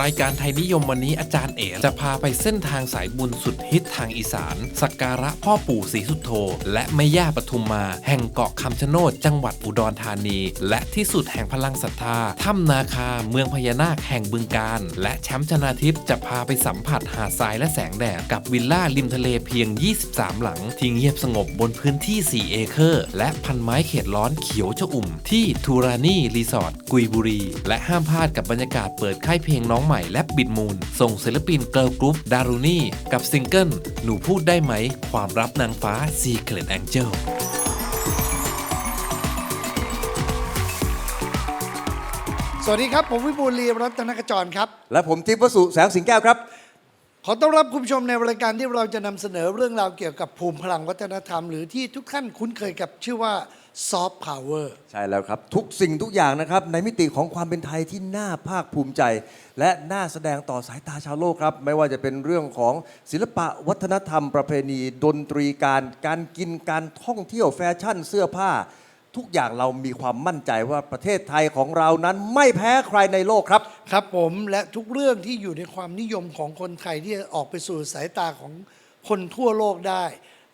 รายการไทยนิยมวันนี้อาจารย์เอ๋จะพาไปเส้นทางสายบุญสุดฮิตทางอีสาน สักการะพ่อปู่ศรีสุโธและแม่ย่าปทุมมา แห่งเกาะคำชะโนดจังหวัดอุดรธานี และที่สุดแห่งพลังศรัทธาถ้ำนาคาเมืองพญานาคแห่งบึงการ และแชมป์ชนาทิพย์จะพาไปสัมผัสหาดทรายและแสงแดดกับวิลล่าริมทะเลเพียง 23 หลัง ที่เงียบสงบบนพื้นที่ 4 เอเคอร์ และพันไม้เขตร้อนเขียวชอุ่ม ที่ทูรานี่รีสอร์ทกุยบุรี และห้ามพลาดกับบรรยากาศเปิดค่ายเพลงน้องใหม่และบิดมูล ส่งศิลปินเกิร์ลกรุ๊ปดารุนี่ กับซิงเกิล หนูพูดได้ไหม ความรับนางฟ้า Secret Angel สวัสดีครับ ผมวิบูลย์ลีรัตนกจรครับ และผมทิพย์วสุแสงสิงแก้วครับ ขอต้อนรับคุณผู้ชมในรายการที่เราจะนำเสนอเรื่องราวเกี่ยวกับภูมิพลังวัฒนธรรม หรือที่ทุกท่านคุ้นเคยกับชื่อว่า ซอฟต์พาวเวอร์ใช่แล้วครับ ทุกสิ่งทุกอย่างนะครับ ในมิติของความเป็นไทยที่น่าภาคภูมิใจ และน่าแสดงต่อสายตาชาวโลกครับ ไม่ว่าจะเป็นเรื่องของศิลปะวัฒนธรรมประเพณี ดนตรีการ การกินการท่องเที่ยวแฟชั่นเสื้อผ้า ทุกอย่างเรามีความมั่นใจว่าประเทศไทยของเรานั้นไม่แพ้ใครในโลกครับ ครับผมและทุกเรื่องที่อยู่ในความนิยมของคนไทยที่จะออกไปสู่สายตาของคนทั่วโลกได้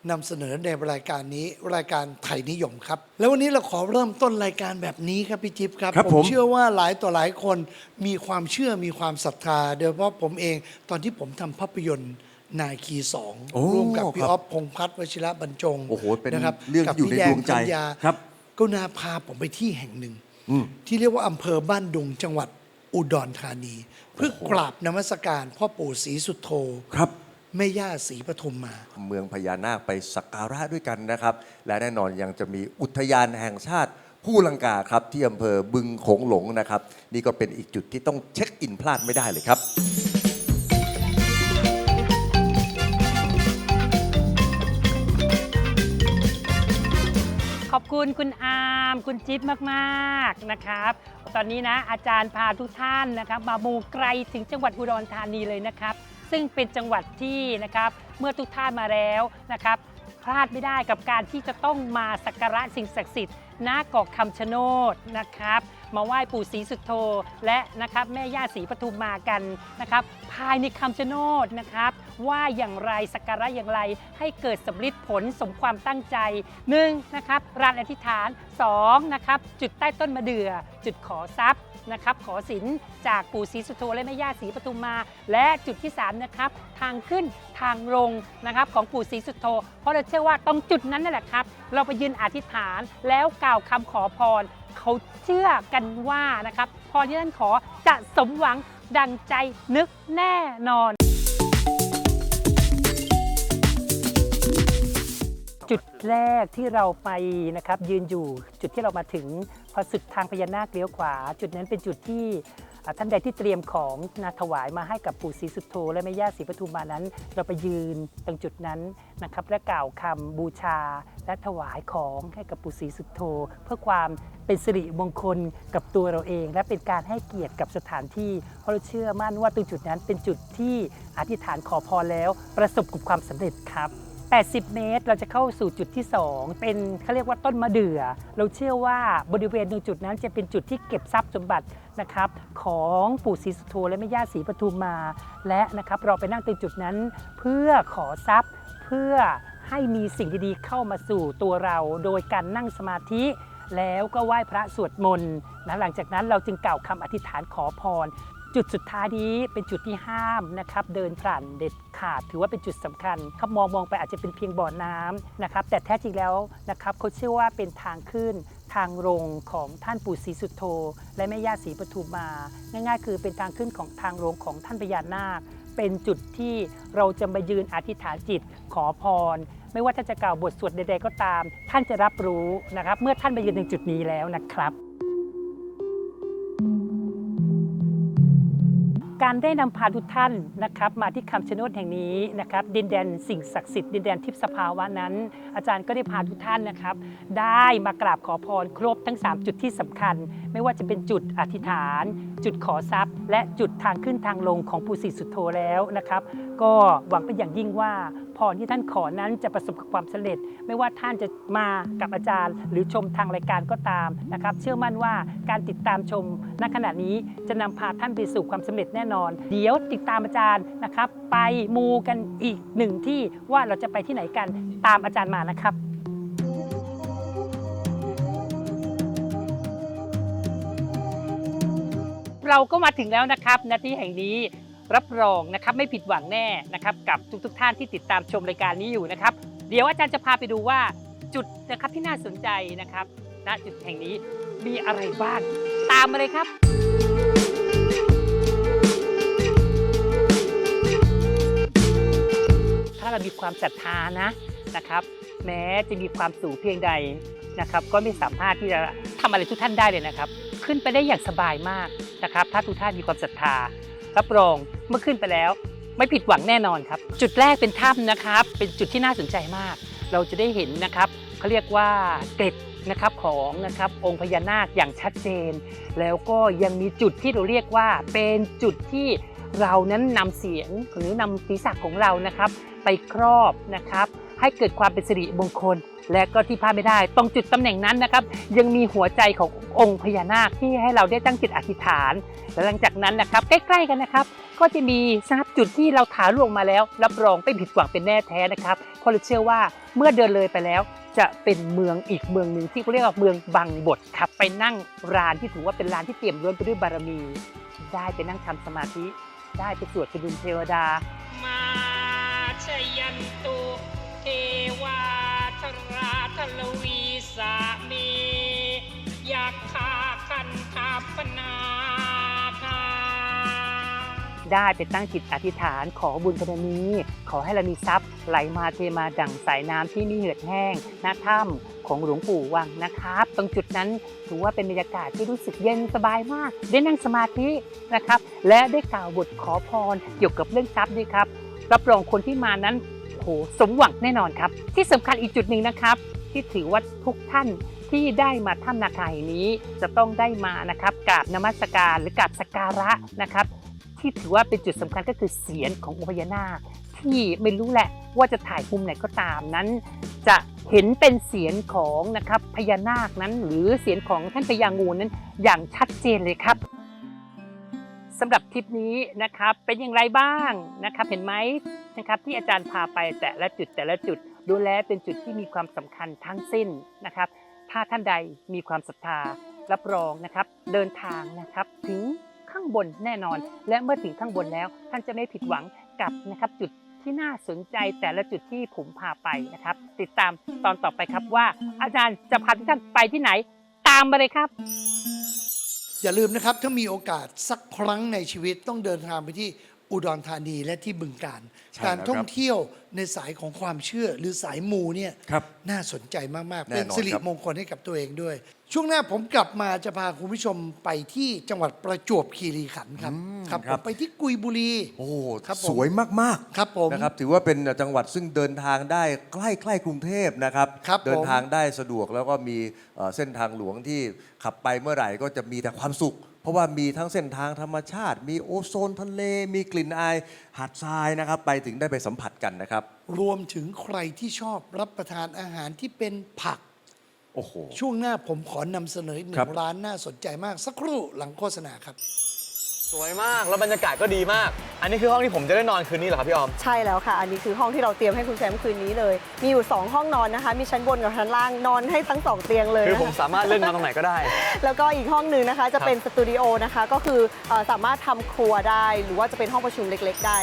นำเสนอในรายการนี้รายการไทยนิยมครับ แล้ววันนี้เราขอเริ่มต้นรายการแบบนี้ครับพี่จิ๊บครับครับผม เชื่อว่าหลายต่อหลายคนมีความเชื่อมีความศรัทธาโดยเฉพาะผมเองตอนที่ผมทำภาพยนตร์นาคีสองโอ้ร่วมกับพี่ครับอ๊อฟพงษ์พัฒน์วชิระบรรจงโอ้โหเป็นนะครับเรื่องกับที่อยู่พี่ในแดดวงใจธัญญาครับก็นาพาผมไปที่แห่งหนึ่ง อืม ที่เรียกว่าอำเภอบ้านดุงจังหวัดอุดรธานี เพื่อกราบนมัสการพ่อปู่ศรีสุโธ ครับ แม่ย่าศรีปทุมมา เมืองพญานาคไปสักการะด้วยกันนะครับ และแน่นอนยังจะมีอุทยานแห่งชาติผู้ลังกาครับที่อำเภอบึงโขงหลงนะครับ นี่ก็เป็นอีกจุดที่ต้องเช็คอินพลาดไม่ได้เลยครับ ขอบคุณคุณอาร์มคุณจิ๊บมากๆนะครับ ตอนนี้นะอาจารย์พาทุกท่านนะครับ มามูไกลถึงจังหวัดอุดรธานีเลยนะครับ ซึ่งเป็นจังหวัดที่นะครับเมื่อทุกท่านมาแล้วนะครับพลาดไม่ได้กับการที่จะต้องมาสักการะสิ่งศักดิ์สิทธิ์ณเกาะคำชะโนดนะครับ มาไหว้ปู่ศรีสุโธและนะครับแม่ย่าศรีปทุมมากันนะครับ ภายในคำชะโนดนะครับว่าอย่างไรสักการะอย่างไรให้เกิดสำลิดผลสมความตั้งใจหนึ่งนะครับรานอธิษฐานสองนะครับจุดใต้ต้นมะเดื่อจุดขอทรัพย์ นะครับขอสินจากปู่ศรีสุโธและแม่ย่าศรีปทุมมา และจุดที่สามนะครับทางขึ้นทางลงนะครับของปู่ศรีสุโธเพราะเราเชื่อว่าตรงจุดนั้นนั่นแหละครับ เราไปยืนอธิษฐานแล้วกล่าวคำขอพร เขาเชื่อกันว่านะครับพรที่ท่านขอจะสมหวังดังใจนึกแน่นอน จุดแรกที่เราไปนะครับยืนอยู่จุดที่เรามาถึงพอสุดทางพญานาคเลี้ยวขวา จุดนั้นเป็นจุดที่ท่านใดที่เตรียมของนาถวายมาให้กับปู่ศรีสุโธและแม่ย่าศรีปทุมมานั้น เราไปยืนตรงจุดนั้นนะครับและกล่าวคำบูชา และถวายของให้กับปู่ศรีสุโธเพื่อความเป็นสิริมงคลกับตัวเราเอง และเป็นการให้เกียรติกับสถานที่เพราะเราเชื่อมั่นว่าตรงจุดนั้นเป็นจุดที่อธิษฐานขอพรแล้วประสบกับความสำเร็จครับ 80 เมตร เราจะเข้าสู่จุดที่ 2 เป็นเขาเรียกว่าต้นมะเดื่อ เราเชื่อว่าบริเวณตรงจุดนั้นจะเป็นจุดที่เก็บทรัพย์สมบัตินะครับของปู่ศรีสุโธและแม่ย่าศรีปทุมมา และนะครับเราไปนั่งตรงจุดนั้นเพื่อขอทรัพย์เพื่อให้มีสิ่งดีๆเข้ามาสู่ตัวเรา โดยการนั่งสมาธิแล้วก็ไหว้พระสวดมนต์นะหลังจากนั้นเราจึงกล่าวคำอธิษฐานขอพร จุดสุดท้ายนี้เป็นจุดที่ห้ามนะครับเดินผ่านเด็ดขาดถือว่าเป็นจุดสำคัญครับมองมองไปอาจจะเป็นเพียงบ่อน้ำนะครับแต่แท้จริงแล้วนะครับเขาเชื่อว่าเป็นทางขึ้นทางลงของท่านปู่ศรีสุโธและแม่ย่าศรีปทุมมา ง่ายๆ คือเป็นทางขึ้นของทางลงของท่านพญานาค เป็นจุดที่เราจะมายืนอธิษฐานจิตขอพร ไม่ว่าท่านจะกล่าวบทสวดใดๆก็ตาม ท่านจะรับรู้นะครับ เมื่อท่านมายืนถึงจุดนี้แล้วนะครับ การได้นำพาทุกท่านนะครับมาที่คำชะโนดแห่งนี้นะครับดินแดนสิ่งศักดิ์สิทธิ์ดินแดนทิพย์สภาวะนั้น อาจารย์ก็ได้พาทุกท่านนะครับ ได้มากราบขอพรครบทั้ง 3 จุดที่สำคัญ ไม่ว่าจะเป็นจุดอธิษฐาน จุดขอทรัพย์ และจุดทางขึ้นทางลงของปู่ศรีสุโธแล้วนะครับ ก็หวังเป็นอย่างยิ่งว่าพรที่ท่านขอนั้นจะประสบกับความสำเร็จ ไม่ว่าท่านจะมากับอาจารย์ หรือชมทางรายการก็ตามนะครับ เชื่อมั่นว่าการติดตามชมณขณะนี้จะนำพาท่านไปสู่ความสำเร็จแน่นอน เดี๋ยวติดตามอาจารย์นะครับ ไปมูกันอีกหนึ่งที่ว่าเราจะไปที่ไหนกันตามอาจารย์มานะครับเราก็มาถึงแล้วนะครับณที่แห่งนี้ รับรองนะครับไม่ผิดหวังแน่นะครับกับทุกๆทท่านที่ติดตามชมรายการนี้อยู่นะครับ เดี๋ยวอาจารย์จะพาไปดูว่าจุดนะครับที่น่าสนใจนะครับณจุดแห่งนี้มีอะไรบ้างตามมาเลยครับ ถ้าเรามีความศรัทธานะนะครับ แม้จะมีความสูงเพียงใดนะครับ ก็ไม่สามารถที่จะทำอะไรทุกท่านได้เลยนะครับ ขึ้นไปได้อย่างสบายมากนะครับ ถ้าทุกท่านมีความศรัทธา รับรองเมื่อขึ้นไปแล้ว ไม่ผิดหวังแน่นอนครับ จุดแรกเป็นถ้ำนะครับ เป็นจุดที่น่าสนใจมาก เราจะได้เห็นนะครับเขาเรียกว่าเกร็ดนะครับของนะครับองค์พญานาคอย่างชัดเจน แล้วก็ยังมีจุดที่เราเรียกว่าเป็นจุดที่เรานั้นนำเสียงหรือนำศีรษะของเรานะครับ ไปครอบนะครับ ให้เกิดความเป็นสิริมงคล และก็ที่พลาดไม่ได้ ตรงจุดตำแหน่งนั้นนะครับ ยังมีหัวใจขององค์พญานาคที่ให้เราได้ตั้งจิตอธิษฐาน และหลังจากนั้นนะครับ ใกล้ ๆ กันนะครับ ก็จะมีนะครับจุดที่เราถาลวงมาแล้ว รับรองไม่ผิดหวังเป็นแน่แท้นะครับเพราะเราเชื่อว่าเมื่อเดินเลยไปแล้วจะเป็นเมืองอีกเมืองหนึ่งที่เขาเรียกว่าเมืองบังบดครับไปนั่งรานที่ถือว่าเป็นรานที่เตรียมล้วนไปด้วยบารมี ได้ไปนั่งทำสมาธิ ได้ไปสวดกระดุมเทวดา มาชยันตุ เทวาทราทลวีสามียาคาคันทาปนาคาได้ไปตั้งจิตอธิษฐานขอบุญบารมี ขอให้เรามีทรัพย์ ไหลมาเทมาดั่งสายน้ำที่ม่เหือดแห้งหน้าถ้ำของหลวงปู่วังนะครับ ตรงจุดนั้นถือว่าเป็นบรรยากาศที่รู้สึกเย็นสบายมาก ได้นั่งสมาธินะครับ และได้กล่าวบทขอพรเกี่ยวกับเรื่องทรัพย์ด้วยครับ รับรองคนที่มานั้น โหสมหวังแน่นอนครับ ที่สำคัญอีกจุดหนึ่งนะครับ ที่ถือว่าทุกท่านที่ได้มาถ้ำนาคาแห่งนี้จะต้องได้มานะครับกราบนมัสการหรือกราบสักการะนะครับ ที่ถือว่าเป็นจุดสำคัญก็คือเสียงขององค์พญานาคที่ไม่รู้แหละว่าจะถ่ายมุมไหนก็ตามนั้น จะเห็นเป็นเสียงของนะครับพญานาคนั้น หรือเสียงของท่านพญางูนั้นอย่างชัดเจนเลยครับ สำหรับทริปนี้นะครับเป็นอย่างไรบ้างนะครับเห็นไหมนะครับที่อาจารย์พาไปแต่ละจุดแต่ละจุดดูแลเป็นจุดที่มีความสำคัญทั้งสิ้นนะครับ ถ้าท่านใดมีความศรัทธารับรองนะครับ เดินทางนะครับถึงข้างบนแน่นอน และเมื่อถึงข้างบนแล้ว ท่านจะไม่ผิดหวังกับนะครับจุดที่น่าสนใจแต่ละจุดที่ผมพาไปนะครับ ติดตามตอนต่อไปครับว่าอาจารย์จะพาทุกท่านไปที่ไหน ตามมาเลยครับ อย่าลืมนะครับ ถ้ามีโอกาสสักครั้งในชีวิตต้องเดินทางไปที่ อุดรธานีและที่บึงการ ใช่การแล้วครับท่องเที่ยวในสายของความเชื่อหรือสายมูเนี่ยครับน่าสนใจมากๆ แน่เป็นนอนสิริครับ มงคลให้กับตัวเองด้วย ช่วงหน้าผมกลับมาจะพาคุณผู้ชมไปที่จังหวัดประจวบคีรีขันธ์ครับครับผมไปที่กุยบุรี โอ้โหครับผมสวยมากครับผมๆนะครับถือว่าเป็นจังหวัดซึ่งเดินทางได้ใกล้ใกล้กรุงเทพนะครับ ครับผม เดินทางได้สะดวกแล้วก็มีเอ่อเส้นทางหลวงที่ขับไปเมื่อไหร่ก็จะมีแต่ความสุข เพราะว่ามีทั้งเส้นทางธรรมชาติ มีโอโซนทะเล มีกลิ่นอายหาดทรายนะครับ ไปถึงได้ไปสัมผัสกันนะครับ รวมถึงใครที่ชอบรับประทานอาหารที่เป็นผัก โอ้โห ช่วงหน้าผมขอนำเสนออีกหนึ่ครับงร้านน่าสนใจมากสักครู่หลังโฆษณาครับ สวยมากแล้วบรรยากาศก็ดีมาก อันนี้คือห้องที่ผมจะได้นอนคืนนี้เหรอครับพี่ออม ใช่แล้วค่ะ อันนี้คือห้องที่เราเตรียมให้คุณแชมป์คืนนี้เลย มีอยู่ 2 ห้องนอนนะคะ มีชั้นบนกับชั้นล่างนอนให้ทั้ง 2 เตียงเลยคือนะผมคะสามารถเลือกนอนตรงไหนก็ได้ แล้วก็อีกห้องหนึ่งนะคะจะครับเป็นสตูดิโอนะคะก็คือเอ่อสามารถทำครัวได้ หรือว่าจะเป็นห้องประชุมเล็ก ๆ ได้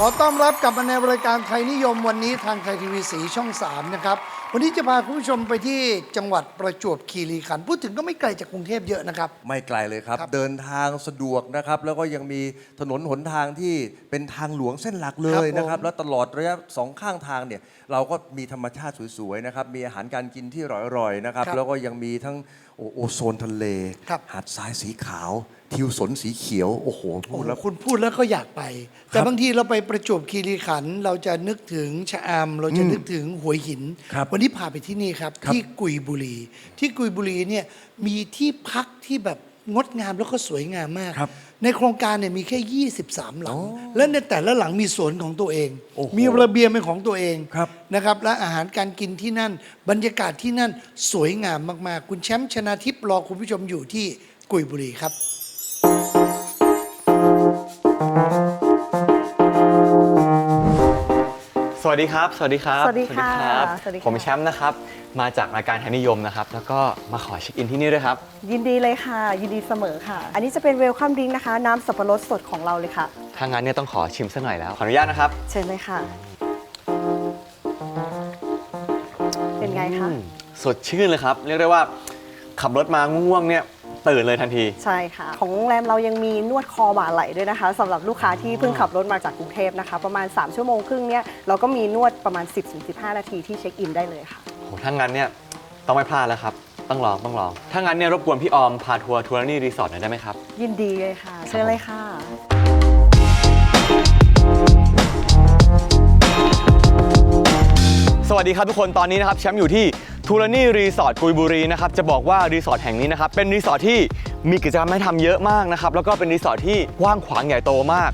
ขอต้อนรับกลับมาในรายการไทยนิยมวันนี้ทางไทยทีวีสีช่อง 3 นะครับ วันนี้จะพาคุณผู้ชมไปที่จังหวัดประจวบคีรีขันธ์พูดถึงก็ไม่ไกลจากกรุงเทพเยอะนะครับ ไม่ไกลเลยครับครับเดินทางสะดวกนะครับ แล้วก็ยังมีถนนหนทางที่เป็นทางหลวงเส้นหลักเลครับยนะครับผมแล้วตลอดระยะสองข้างทางเนี่ยเราก็มีธรรมชาติสวยๆนะครับมีอาหารการกินที่อร่อยๆนะครับครับแล้วก็ยังมีทั้งโอโอโซนทะเลครับหาดทรายสีขาว ทิวสนสีเขียวโอ้โหพูดแล้ว คุณพูดแล้วก็อยากไป แต่บางทีเราไปประจวบคีรีขันธ์เราจะนึกถึงชะอำเราจะนึกถึงหัวหิน ครับวันนี้พาไปที่นี่ครับ ครับ ที่กุยบุรี ที่กุยบุรีเนี่ยมีที่พักที่แบบงดงามแล้วก็สวยงามมาก ครับในโครงการเนี่ยมีแค่ 23 หลัง และในแต่ละหลังมีสวนของตัวเอง โอ้โหมีระเบียงเป็นของตัวเองครับ นะครับและอาหารการกินที่นั่น บรรยากาศที่นั่นสวยงามมากๆ คุณแชมป์ชนาทิพย์รอคุณผู้ชมอยู่ที่กุยบุรีครับ สวัสดีครับ สวัสดีครับ สวัสดีค่ะรับสวัสดีค่ะ ผมแชมป์นะครับ มาจากรายการไทยนิยมนะครับ แล้วก็มาขอเช็คอินที่นี่ด้วยครับ ยินดีเลยค่ะ ยินดีเสมอค่ะ อันนี้จะเป็นเวลคัมดริงนะคะ น้ำสับปะรดสดของเราเลยค่ะ ถ้างั้นเนี่ยต้องขอชิมสักหน่อยแล้ว ขออนุญาตนะครับเชิญเลยค่ะ เป็นไงคะอืมสดชื่นเลยครับ เรียกได้ว่าขับรถมาง่วงๆเนี่ย ตื่นเลยทันที ใช่ค่ะ ของโรงแรมเรายังมีนวดคอบ่าไหล่ด้วยนะคะสำหรับลูกค้าที่เพิ่งขับรถมาจากกรุงเทพนะคะ ประมาณ 3 ชั่วโมงครึ่งเนี่ยเราก็มีนวดประมาณ 10-15 นาทีที่เช็คอินได้เลยค่ะ โหถ้างั้นเนี่ยต้องไม่พลาดแล้วครับ ต้องลองต้องลอง ถ้างั้นเนี่ยรบกวนพี่ออมพาทัวร์ทัวร์นี่รีสอร์ทหน่อยได้ไหมครับ ยินดีเลยค่ะ เชิญเลยค่ะ สวัสดีครับทุกคนตอนนี้นะครับแชมป์อยู่ที่ ทูลานี่รีสอร์ทกุยบุรีนะครับจะบอกว่ารีสอร์ทแห่งนี้นะครับเป็นรีสอร์ทที่มีกิจกรรมให้ทำเยอะมากนะครับแล้วก็เป็นรีสอร์ทที่กว้างขวางใหญ่โตมาก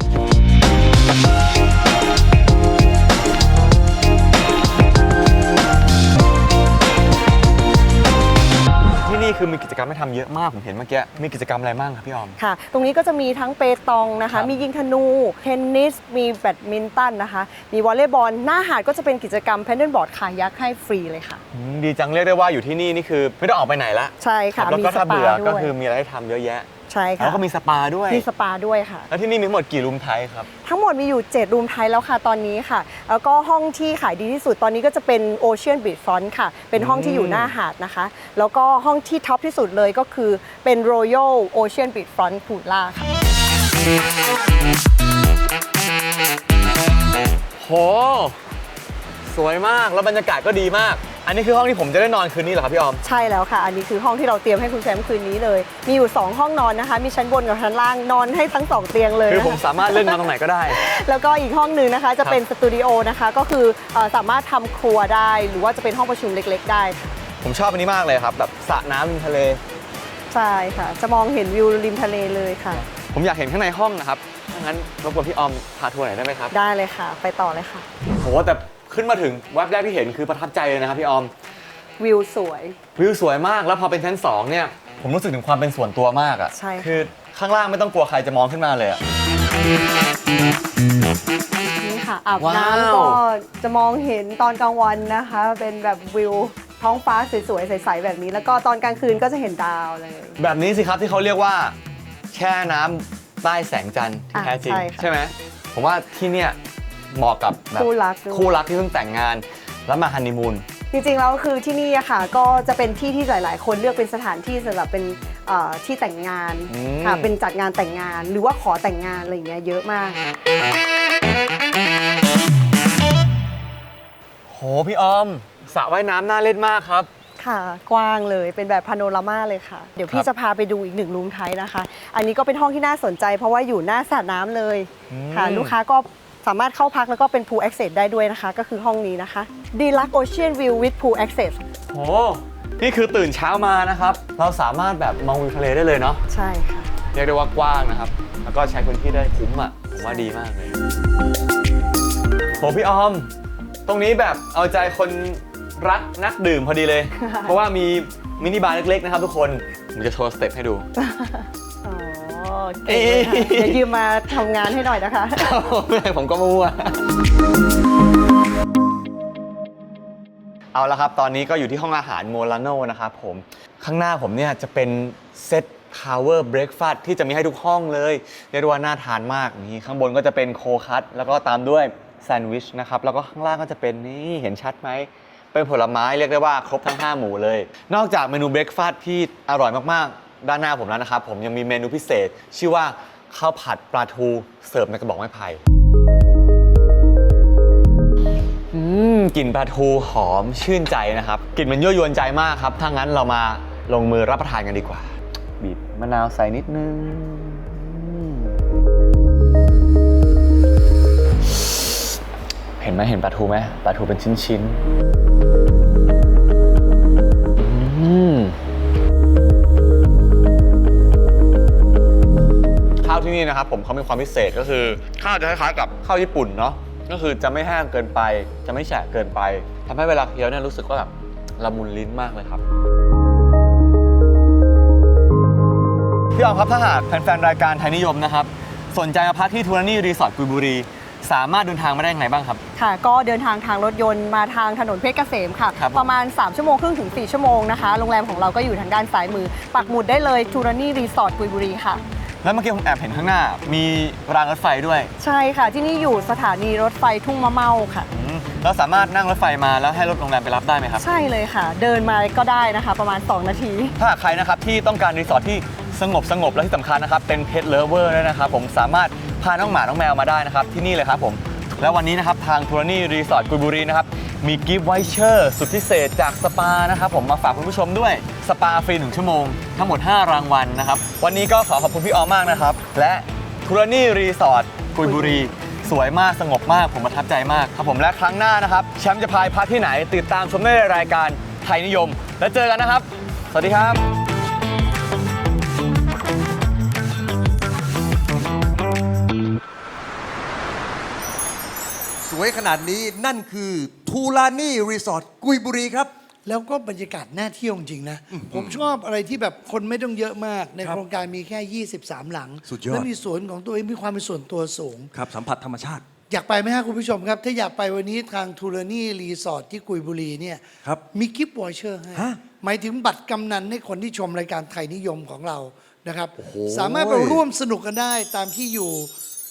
นี่คือมีกิจกรรมให้ทำเยอะมากผมเห็นเมื่อกี้มีกิจกรรมอะไรบ้างครับพี่ออม ค่ะ ตรงนี้ก็จะมีทั้งเปตองนะครัคะ บ มียิงธนู เทนนิส มีแบดมินตันนะคะ มีวอลเลย์บอล หน้าหาดก็จะเป็นกิจกรรมแพนเดิลบอร์ดคายักให้ฟรีเลยค่ะ อืมดีจังเรียกได้ว่าอยู่ที่นี่นี่คือ ไม่ต้องออกไปไหนละใช่ค่ะแล้วมีก็สถ้าปาเบื่อด้ก็วยคือมีอะไรให้ทำเยอะแยะ ใช่ค่ะแล้วก็มีสปาด้วย มีสปาด้วยค่ะ แล้วที่นี่มีทั้งหมดกี่รูมไทยครับ ทั้งหมดมีอยู่ 7 รูมไทยแล้วค่ะตอนนี้ค่ะ แล้วก็ห้องที่ขายดีที่สุดตอนนี้ก็จะเป็น Ocean Beach Front ค่ะ เป็นห้องที่อยู่หน้าหาดนะคะ แล้วก็ห้องที่ท็อปที่สุดเลยก็คือเป็น Royal Ocean Beach Front p u l a ค่ะ โห สวยมากแล้วบรรยากาศก็ดีมาก อันนี้คือห้องที่ผมจะได้นอนคืนนี้เหรอครับพี่ออม ใช่แล้วค่ะ อันนี้คือห้องที่เราเตรียมให้คุณแซมคืนนี้เลย มีอยู่ 2 ห้องนอนนะคะ มีชั้นบนกับชั้นล่าง นอนให้ทั้ง 2 เตียงเลยคือนะผมคะสามารถเลือกนอนตรงไหนก็ได้ แล้วก็อีกห้องหนึ่งนะคะ จะครับเป็นสตูดิโอนะคะ ก็คือเอ่อสามารถทำครัวได้ หรือว่าจะเป็นห้องประชุมเล็ก ๆ ได้ค่ะผมชอบอันนี้มากเลยครับแบบสระน้ำริมทะเล ใช่ค่ะ จะมองเห็นวิวริมทะเลเลยค่ะ ผมอยากเห็นข้างในห้องนะครับถ้างั้นรบกวนพี่ออมพาทัวร์หน่อยได้ไหมครับ ได้เลยค่ะ ไปต่อเลยค่ะโหแต่ ขึ้นมาถึงแวบแรกที่เห็นคือประทับใจเลยนะครับพี่ออม วิวสวย วิวสวยมากแล้วพอเป็นชั้นสองเนี่ย ผมรู้สึกถึงความเป็นส่วนตัวมากอะใช่ค่ะ คือข้างล่างไม่ต้องกลัวใครจะมองขึ้นมาเลยอะ นี่ค่ะอาบว้าวน้ำก็จะมองเห็นตอนกลางวันนะคะ เป็นแบบวิวท้องฟ้าสวยๆใสๆแบบนี้ แล้วก็ตอนกลางคืนก็จะเห็นดาวเลย แบบนี้สิครับที่เขาเรียกว่า แช่น้ำใต้แสงจันทร์ที่อะแท้จริง ใช่ค่ะ ใช่ไหมผมว่าที่เนี่ย เหมาะกับแบบคู่รักด้วย คู่รักที่เพิ่งแต่งงาน แล้วมาฮันนีมูน จริงๆแล้วคือที่นี่อะค่ะก็จะเป็นที่ที่หลาย ๆ คนเลือกเป็นสถานที่สำหรับเป็นเอ่อที่แต่งงานอืม ค่ะเป็นจัดงานแต่งงาน หรือว่าขอแต่งงานอะไรอย่างเงี้ยเยอะมาก โหพี่ออมสระว่ายน้ำน่าเล่นมากครับ ค่ะ กว้างเลยเป็นแบบพาโนรามาเลยค่ะ เดี๋ยวคพี่รับจะพาไปดูอีกหนึ่งรูมไทยนะคะ อันนี้ก็เป็นห้องที่น่าสนใจเพราะว่าอยู่หน้าสระน้ำเลย ค่ะ ลูกค้าก็ สามารถเข้าพักแล้วก็เป็น pool access ได้ด้วยนะคะ ก็คือห้องนี้นะคะ Deluxe Ocean View with Pool Access โหนี่คือตื่นเช้ามานะครับ เราสามารถแบบมองวิวทะเลได้เลยเนาะใช่ค่ะ เรียกได้ว่ากว้างนะครับ แล้วก็ใช้พื้นที่ได้คุ้มอะผมว่าดีมากเลยโหพี่ออม ตรงนี้แบบเอาใจคนรักนักดื่มพอดีเลย เพราะว่ามีมินิบาร์เล็กๆนะครับทุกคนผมจะโชว์สเต็ปให้ดูอ๋อ เก่งเลยค่ะเดี๋ยวยืมมาทำงานให้หน่อยนะคะ ไม่เป็นไรผมก็มั่วเอาละครับ ตอนนี้ก็อยู่ที่ห้องอาหารโมลาโนนะครับผม ข้างหน้าผมเนี่ยจะเป็นเซตทาวเวอร์เบรคฟาสที่จะมีให้ทุกห้องเลยเรียกได้ว่าน่าทานมากนี่ข้างบนก็จะเป็นโคคัตแล้วก็ตามด้วยแซนด์วิชนะครับ แล้วก็ข้างล่างก็จะเป็นนี่เห็นชัดไหม เป็นผลไม้เรียกได้ว่าครบทั้ง 5 หมู่เลย นอกจากเมนูเบรคฟาสที่อร่อยมากๆ ด้านหน้าผมแล้วนะครับ ผมยังมีเมนูพิเศษ ชื่อว่าข้าวผัดปลาทูเสิร์ฟในกระบอกไม้ไผ่อืมกลิ่นปลาทูหอมชื่นใจนะครับกลิ่นมันยั่วยวนใจมากครับถ้างั้นเรามาลงมือรับประทานกันดีกว่า บีบมะนาวใส่นิดนึงเห็นไหมเห็นปลาทูไหมปลาทูเป็นชิ้นๆ ที่นี่นะครับผมเขามีความพิเศษก็คือข้าวจะคล้ายๆกับข้าวญี่ปุ่นเนาะก็คือจะไม่แห้งเกินไป จะไม่แฉะเกินไปทำให้เวลาเคี้ยวเนี่ยรู้สึกว่าแบบละมุนลิ้นมากเลยครับพี่ออมครับถ้าหากแฟนๆรายการไทยนิยมนะครับสนใจมาพักที่ทูรานี่รีสอร์ทกุยบุรีสามารถเดินทางมาได้ยังไงบ้างครับ ค่ะ ก็เดินทางทางรถยนต์มาทางถนนเพชรเกษมค่ะครับผมประมาณ 3 ชั่วโมงครึ่งถึง 4 ชั่วโมงนะคะ โรงแรมของเราก็อยู่ทางด้านซ้ายมือ ปักหมุดได้เลยทูรานี่รีสอร์ทกุยบุรีค่ะ แล้วเมื่อกี้ผมแอบเห็นข้างหน้า มีรางรถไฟด้วยใช่ค่ะ ที่นี่อยู่สถานีรถไฟทุ่งมะเมาค่ะ อืมเราสามารถนั่งรถไฟมาแล้วให้รถโรงแรมไปรับได้ไหมครับ ใช่เลยค่ะ เดินมาก็ได้นะคะ ประมาณ 2 นาที ถ้าหากใครนะครับที่ต้องการรีสอร์ทที่สงบสงบและที่สำคัญนะครับ เป็นเพ t เลเวอร์ด้วยนะครับ ผมสามารถพาน้องหมาน้องแมวมาได้นะครับ ที่นี่เลยครับผม แล้ววันนี้นะครับทางทูรานี่รีสอร์ทกุยบุรีนะครับ มีกิฟต์ไวเชอร์สุดพิเศษจากสปานะครับผมมาฝากคุณผู้ชมด้วยสปาฟรี1ชั่วโมง ทั้งหมด 5 รางวัลนะครับ วันนี้ก็ขอขอบคุณพี่ออมมากนะครับ และทูรนี่รีสอร์ทกุยบุรี สวยมากสงบมากผมประทับใจมากครับผมและครั้งหน้านะครับแชมป์จะพายพักที่ไหน ติดตามชมได้ในรายการไทยนิยม แล้วเจอกันนะครับ สวัสดีครับสวยขนาดนี้นั่นคือ ทูลานี่รีสอร์ทกุยบุรีครับ แล้วก็บรรยากาศน่าเที่ยวจริงๆนะ ผมชอบอะไรที่แบบคนไม่ต้องเยอะมาก ในครับโครงการมีแค่ 23 หลัง สุดยอด และมีสวนของตัวเองมีความเป็นส่วนตัวสูง ครับ สัมผัสธรรมชาติ อยากไปไหมฮะคุณผู้ชมครับ ถ้าอยากไปวันนี้ทางทูเรนี่รีสอร์ทที่กุยบุรีเนี่ยครับมีกิฟต์วอเชอร์ให้ฮะหมายถึงบัตรกำนันให้คนที่ชมรายการไทยนิยมของเรานะครับโอ้โหสามารถไปร่วมสนุกกันได้ตามที่อยู่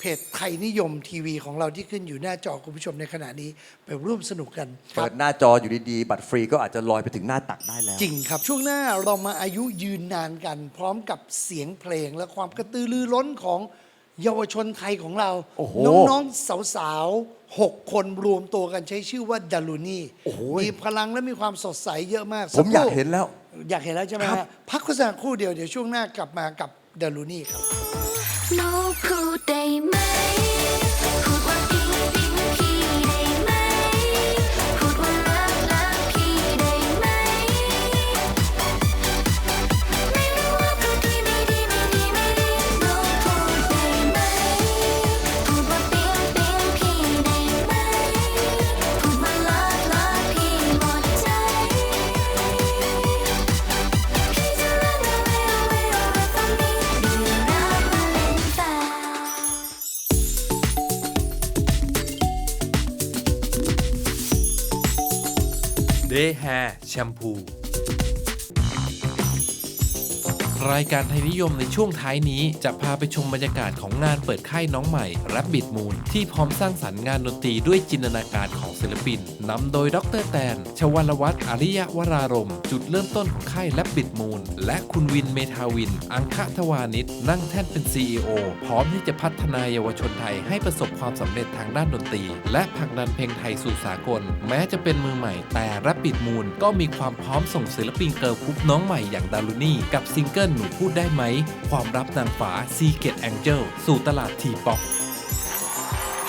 เพจไทยนิยมทีวีของเราที่ขึ้นอยู่หน้าจอคุณผู้ชมในขณะนี้ไปร่วมสนุกกันครัเปิบดหน้าจออยู่ดีๆ บัตรฟรีก็อาจจะลอยไปถึงหน้าตักได้แล้ว จริงครับ ช่วงหน้าเรามาอายุยืนนานกัน พร้อมกับเสียงเพลงและความกระตือรือร้นของเยาวชนไทยของเรา โอ้โหน้องๆ สาวๆหกคนรวมตัวกันใช้ชื่อว่าดารุนี่โอ้โห มีพลังและมีความสดใสเยอะมากผมอยากสัครู่เห็นแล้ว อยากเห็นแล้วใช่ไหมครัฮะบพักโฆษณาครู่เดียวเดี๋ยวช่วงหน้ากลับมากับดารุนี่ครับหนูพูดได้ไหม Day Hair แชมพู รายการไทยนิยมในช่วงท้ายนี้จะพาไปชมบรรยากาศของงานเปิดค่ายน้องใหม่ Rabbit Moon ที่พร้อมสร้างสรรค์งานดนตรีด้วยจินตนาการของศิลปินนำโดยดรแตน ชวรวัฒน์อริยวรารม จุดเริ่มต้นของค่าย Rabbit Moon และคุณวินเมทาวิน อังคทวานิชนั่งแท่นเป็น CEO พร้อมที่จะพัฒนาเยาวชนไทยให้ประสบความสำเร็จทางด้านดนตรี และผลักดันเพลงไทยสู่สากล แม้จะเป็นมือใหม่แต่ Rabbit Moon ก็มีความพร้อมส่งศิลปินเกิร์ลกรุ๊ปน้องใหม่อย่างดารุนี่กับซิงเกิลหนูพูดได้ไหม ความรับนางฟ้า Secret Angel สู่ตลาดทีป๊อป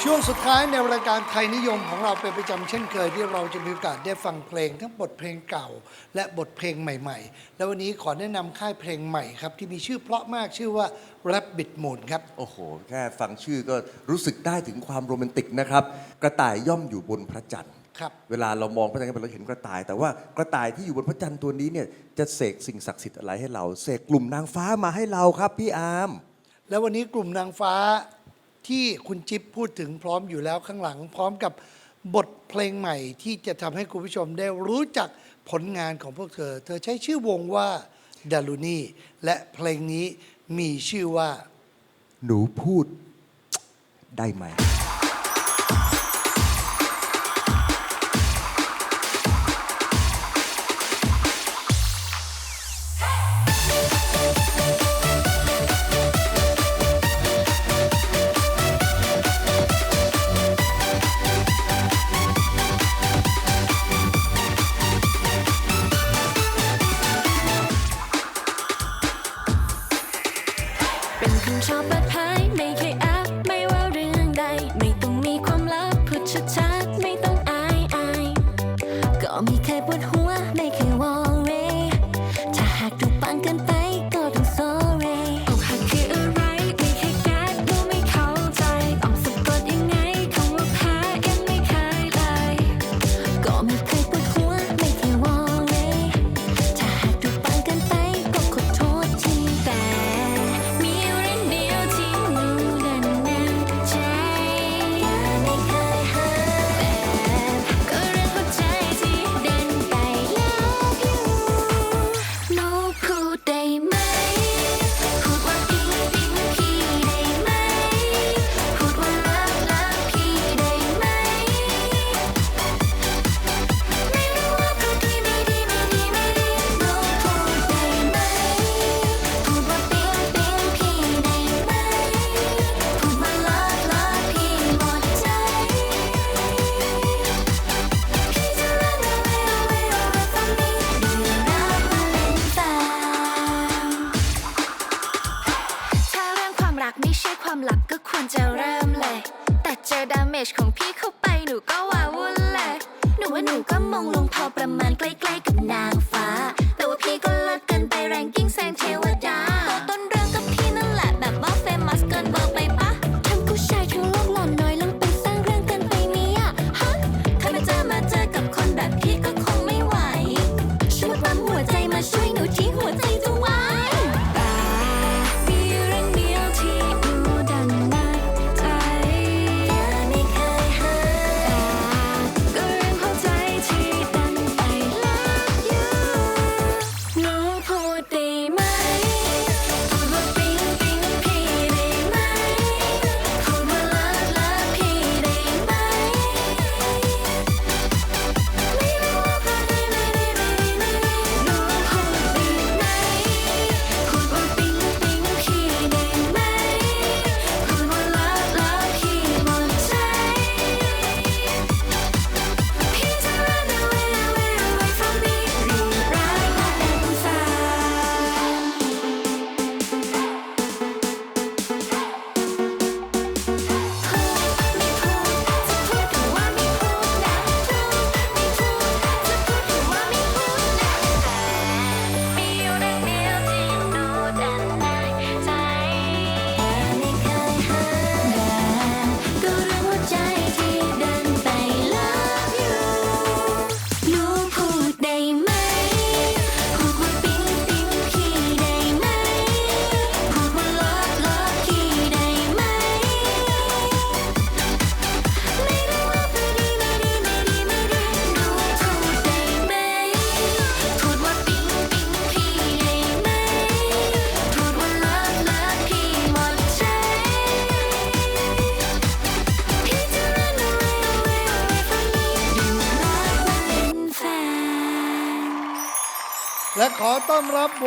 ช่วงสุดท้ายในรายการไทยนิยมของเราเป็นประจำเช่นเคยที่เราจะมีโอกาสได้ฟังเพลงทั้งบทเพลงเก่า และบทเพลงใหม่ ๆ แล้ววันนี้ขอแนะนำค่ายเพลงใหม่ครับ ที่มีชื่อเพราะมากชื่อว่า Rabbit Moon ครับ โอ้โห แค่ฟังชื่อก็รู้สึกได้ถึงความโรแมนติกนะครับ กระต่ายย่อมอยู่บนพระจันทร์ ครับ เวลาเรามองพระจันทร์เราเห็นกระต่าย แต่ว่ากระต่ายที่อยู่บนพระจันทร์ตัวนี้เนี่ยจะเสกสิ่งศักดิ์สิทธิ์อะไรให้เราเสกกลุ่มนางฟ้ามาให้เราครับพี่อาร์มแล้ววันนี้กลุ่มนางฟ้าที่คุณจิ๊บพูดถึงพร้อมอยู่แล้วข้างหลัง พร้อมกับบทเพลงใหม่ที่จะทำให้คุณผู้ชมได้รู้จักผลงานของพวกเธอ เธอใช้ชื่อวงว่าดารุนี่และเพลงนี้มีชื่อว่า หนูพูดได้ไหม มีใค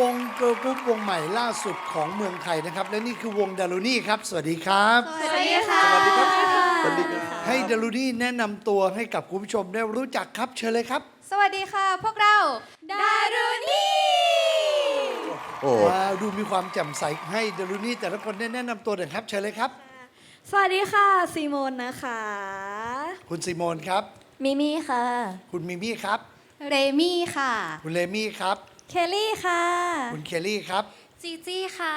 วงเกิร์ลกรุ๊ปวงใหม่ล่าสุดของเมืองไทยนะครับ และนี่คือวงดารุนี่ครับ สวัสดีครับ สวัสดีค่ะ สวัสดีครับสวัสดีครับให้ดารุนี่แนะนำตัวให้กับคุณผู้ชมได้รู้จักครับเชิญเลยครับ สวัสดีค่ะ พวกเราดารุณีโอ้ว้าวดูมีความแจ่มใสให้ดารุนี่แต่ละคนได้แนะนำตัวหน่อยครับเชิญเลยครับ สวัสดีค่ะซีโมนนะคะ คุณซีโมนครับ มิมี่ค่ะ คุณมิมี่ครับ เรมี่ค่ะ คุณเลมี่ครับ เคลลี่ค่ะคุณเคลลี่ครับ จีจี้ค่ะ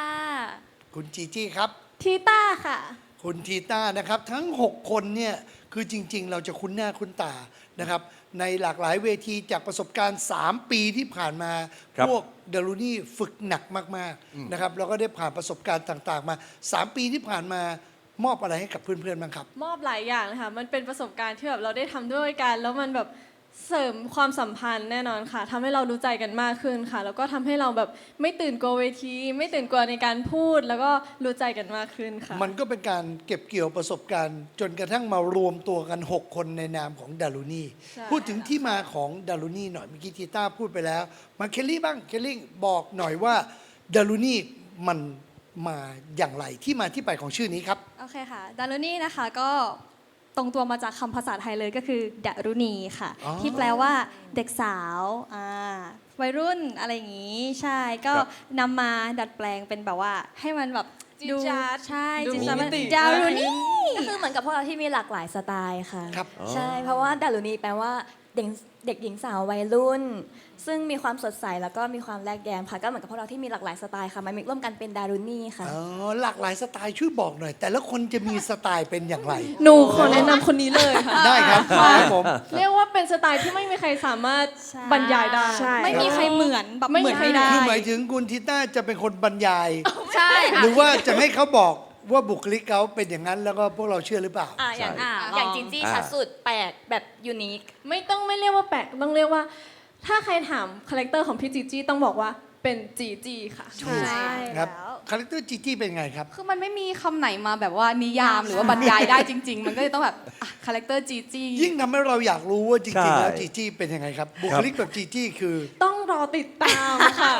คุณจีจี้ครับ ทีต้าค่ะ คุณทีต้านะครับ ทั้ง 6 คนเนี่ยคือจริง ๆ เราจะคุ้นหน้าคุ้นตานะครับ ในหลากหลายเวทีจากประสบการณ์ 3 ปีที่ผ่านมา ครับ พวกเดลูนี่ฝึกหนักมากๆนะครับแล้วก็ได้ผ่านประสบการณ์ต่างๆ มา 3 ปีที่ผ่านมามอบอะไรให้กับเพื่อนๆบ้างครับ มอบหลายอย่างนะคะมันเป็นประสบการณ์ที่แบบเราได้ทำด้วยกัน แล้วมันแบบ เสริมความสัมพันธ์แน่นอนค่ะทำให้เรารู้ใจกันมากขึ้นค่ะ แล้วก็ทำให้เราแบบไม่ตื่นกลัวเวที ไม่ตื่นกลัวในการพูด แล้วก็รู้ใจกันมากขึ้นค่ะ มันก็เป็นการเก็บเกี่ยวประสบการณ์ จนกระทั่งมารวมตัวกัน 6 คนในนามของดารุนี่ใช่ พูดถึงที่มาของดารุนี่หน่อยเมื่อกี้ทีต้าพูดไปแล้ว มาเคลลี่บ้างเคลลี่บอกหน่อยว่าดารุนี่มันมาอย่างไรที่มาที่ไปของชื่อนี้ครับ โอเคค่ะดารุณีนะคะก็ ตรงตัวมาจากคำภาษาไทยเลยก็คือดารุณีค่ะ อ๋อที่แปลว่าเด็กสาวอ่าวัยรุ่นอะไรอย่างนี้ ใช่ก็ครับนำมาดัดแปลงเป็นแบบว่า ให้มันแบบจี๊ดดูจ๊าดใช่ดูจิ๊ดจ๊าดมีมิติ ดารุณีก็คือเหมือนกับพวกเราที่มีหลากหลายสไตล์ค่ะ ครับ ใช่ เพราะว่าดารุณีแปลว่าเด็ก เด็กหญิงสาววัยรุ่น ซึ่งมีความสดใสแล้วก็มีความแลกแยมค่ะ ก็เหมือนกับพวกเราที่มีหลากหลายสไตล์ค่ะมามิกร่วมกันเป็นดารุณีค่ะ อ๋อหลากหลายสไตล์ช่วยบอกหน่อย แต่ละคนจะมีสไตล์เป็นอย่างไร หนูขอแนะนำคนนี้เลยค่ะ ได้ครับครับผม เรียกว่าเป็นสไตล์ที่ไม่มีใครสามารถใช่ บรรยายได้ไม่มีใครเหมือนแบบไม่เหมือนไม่ได้ คือหมายถึงคุณทีต้าจะเป็นคนบรรยาย ใช่ค่ะ หรือว่าจะให้เขาบอก ว่าบุคลิกเขาเป็นอย่างนั้นแล้วก็พวกเราเชื่อหรือเปล่า อ่าอย่างอ่าอย่างจินจี้อ่า ชัดสุดแปลกแบบยูนิค ไม่ต้องไม่เรียกว่าแปลกต้องเรียกว่า ถ้าใครถามคาแรคเตอร์ของพี่จีจี้ต้องบอกว่าเป็นจีจี้ค่ะ ใช่ ครับแล้วคาแรคเตอร์จีจี้เป็นไงครับ คือมันไม่มีคำไหนมาแบบว่านิยามหรือว่าบรรยายได้จริง ๆ มันก็เลยต้องแบบคาแรคเตอร์จีจี ยิ่งทำให้เราอยากรู้ว่าจใช่ริงๆแล้วจีจี้เป็นยังไงครับ บุคลิกแบบจีจี้คือ ต้องรอติดตามค่ะ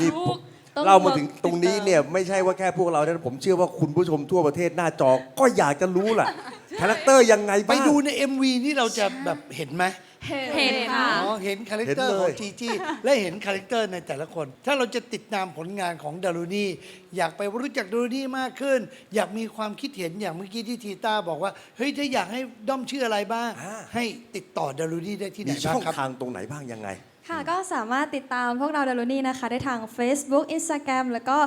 นี่ทุผกม ต้องเรามาถึงตรงนี้เนี่ยไม่ใช่ว่าแค่พวกเรานะผมเชื่อว่าคุณผู้ชมทั่วประเทศหน้าจอก็อยากจะรู้แหละคาแรคเตอร์ยังไงไปบ้าง ดูใน MV นี่เราจะแบบเห็นไหมเห็นค่ะ อ๋อเห็นคาแรคเตอร์เห็นเลย ของจีจี้และเห็นคาแรคเตอร์ในแต่ละคน ถ้าเราจะติดตามผลงานของดารุณีอยากไปรู้จักดารุณีมากขึ้น อยากมีความคิดเห็นอย่างเมื่อกี้ที่ทีต้าบอกว่าเฮ้ยถ้าอยากให้ด้อมชื่ออะไรบ้าง ให้ติดต่อดารุณีได้ที่ไหนมีช่บ้างองครับ ทางตรงไหนบ้างยังไง ค่ะก็สามารถติดตามพวกเราดารุณีนะคะ ได้ทาง Facebook Instagram แล้วก็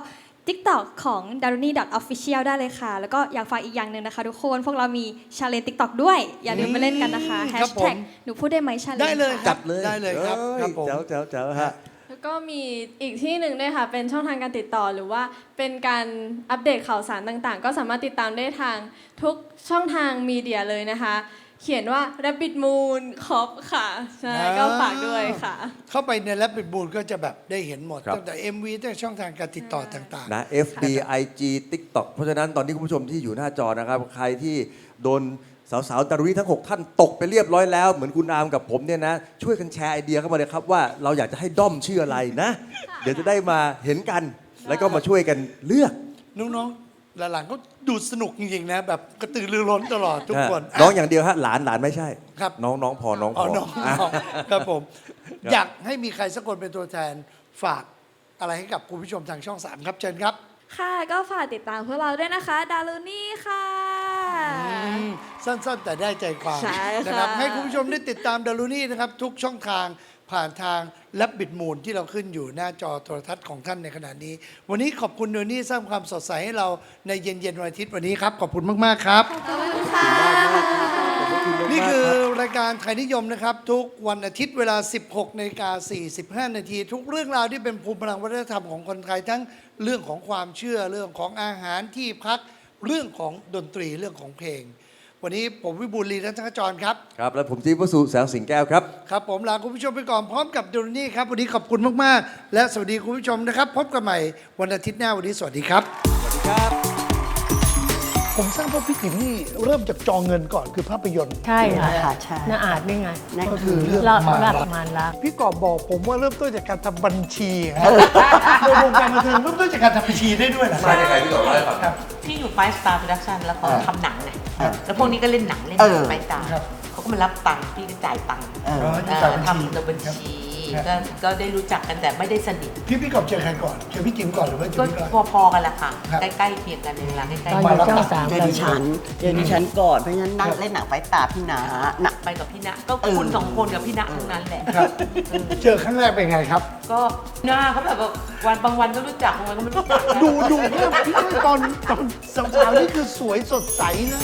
TikTok ของ d a r u n i official ได้เลยค่ะ แล้วก็อยากฝากอีกอย่างหนึ่งนะคะทุกคน พวกเรามี challenge TikTok ด้วย อย่าลืมมาเล่นกันนะคะครับผม Hashtag หนูพูดได้ไหม challenge ได้เลยคจัรับดเลยได้เลยครับอ้ครับผมแจ๋วแจ๋วแจ๋วฮะแล้วก็มีอีกที่หนึ่งด้วยค่ะ เป็นช่องทางการติดต่อหรือว่าเป็นการอัปเดตข่าวสารต่างๆ ก็สามารถติดตามได้ทางทุกช่องทางมีเดียเลยนะคะ เขียนว่า Rabbit Moon Cop ค่ะ ใช่ก็ฝากด้วยค่ะ เข้าไปในแลบบิดบูลก็จะแบบได้เห็นหมดครับ ตั้งแต่ MV ตั้งแต่ช่องทางการติดต่อต่างนะ FB IG TikTok เพราะฉะนั้นตอนนี้คุณผู้ชมที่อยู่หน้าจอนะครับ ใครที่โดนสาวๆดารุณีทั้ง 6 ท่านตกไปเรียบร้อยแล้ว เหมือนคุณอามกับผมเนี่ยนะ ช่วยกันแชร์ไอเดียเข้ามาเลยครับว่าเราอยากจะให้ด้อมชื่ออะไรนะ เดี๋ยวจะได้มาเห็นกัน แล้วก็มาช่วยกันเลือกๆน้องๆหลังๆก็ ดูสนุกจริงๆนะแบบกระตือรือร้นตลอดทุกคนน้องอย่างเดียวฮะหลานหลานไม่ใช่ ครับ น้องน้องพอน้องพอ๋ออน้องอะๆครับผม อยากให้มีใครสักคนเป็นตัวแทนฝากอะไรให้กับคุณผู้ชมทางช่อง3ครับเชิญครับค่ะก็ฝากติดตามพวกเราด้วยนะคะ ดารุณีค่ะ อืมสั้นๆ แต่ได้ใจความใช่ค่ะ นะครับให้คุณผู้ชมได้ติดตามดารุนี่นะครับ ทุกช่องทาง ผ่านทางแลบบิดมูลที่เราขึ้นอยู่หน้าจอโทรทัศน์ของท่านในขณะนี้ วันนี้ขอบคุณดารุนี่สร้างความสดใสให้เราในเย็นๆวันอาทิตย์วันนี้ครับ ขอบคุณมากๆครับ นี่คือรายการไทยนิยมนะครับ ทุกวันอาทิตย์เวลา 16นาฬิกา45 นาที ทุกเรื่องราวที่เป็นภูมิพลังวัฒนธรรมของคนไทยทั้งเรื่องของความเชื่อเรื่องของอาหารที่พักเรื่องของดนตรีเรื่องของเพลง วันนี้ผมวิบูลย์ลีรัตนจรครับ ครับ แล้วผมจิ๊บวสุแสงสิงแก้วครับ ครับผมลาคุณผู้ชมไปก่อนพร้อมกับดูนี่ครับ วันนี้ขอบคุณมาก ๆ และสวัสดีคุณผู้ชมนะครับ พบกันใหม่วันอาทิตย์หน้าวันนี้สวัสดีครับ สวัสดีครับ ผมสร้างพระพิกินี่เริ่มจากจองเงินก่อนคือภาพยนตร์ ใช่ค่ะค่ะใช่ น่าอาจนี่ไงก็คือเรื่องละมารละลักมารลัก พี่กอบบอกผมว่าเริ่มต้นจากการทำบัญชีครับในวงการบันเทิงเริ่มต้นจากการทำบัญชีได้ด้วยเหรอครับมาจากไหนพี่ต่อเล่าให้ฟังครับที่อยู่ไฟสตาร์โปรดักชันแล้วเขาทำหนังไงครับ แล้วพวกนี้ก็เล่นหนังเล่นเออไฟสตาร์ครับ เขาก็มารับตังค์พี่ก็จ่ายตังค์อ๋อเอที่อจ่ายบัญชีทำตัวบัญชีครับ ก็ก็ได้รู้จักกันแต่ไม่ได้สนิทพี่พี่กอบเจอใครก่อนเจอพี่จิมก่อนหรือว่าเจอก็พี่ก่อน พอๆกันแหละค่ะ ครับ ใกล้ๆเคียงกันในเวลาใกล้ตอนๆอยู่กันช่องสามเจอดิฉันเจอดิฉันก่อนเพราะฉะนั้นนั่งเล่นหนังไฟตาพี่หนาหนักไปกับพี่ณะก็เออคุณสองคนกับพี่ณะทั้งนั้นแหละ ครับเจอครั้งแรกเป็นไงครับ ก็หน้าเขาแบบว่าวันบางวันก็รู้จักบางวันก็ไม่รู้จักดูดูเนี่ยพี่ตอนตอนสาวๆนี่คือสวยสดใสนะ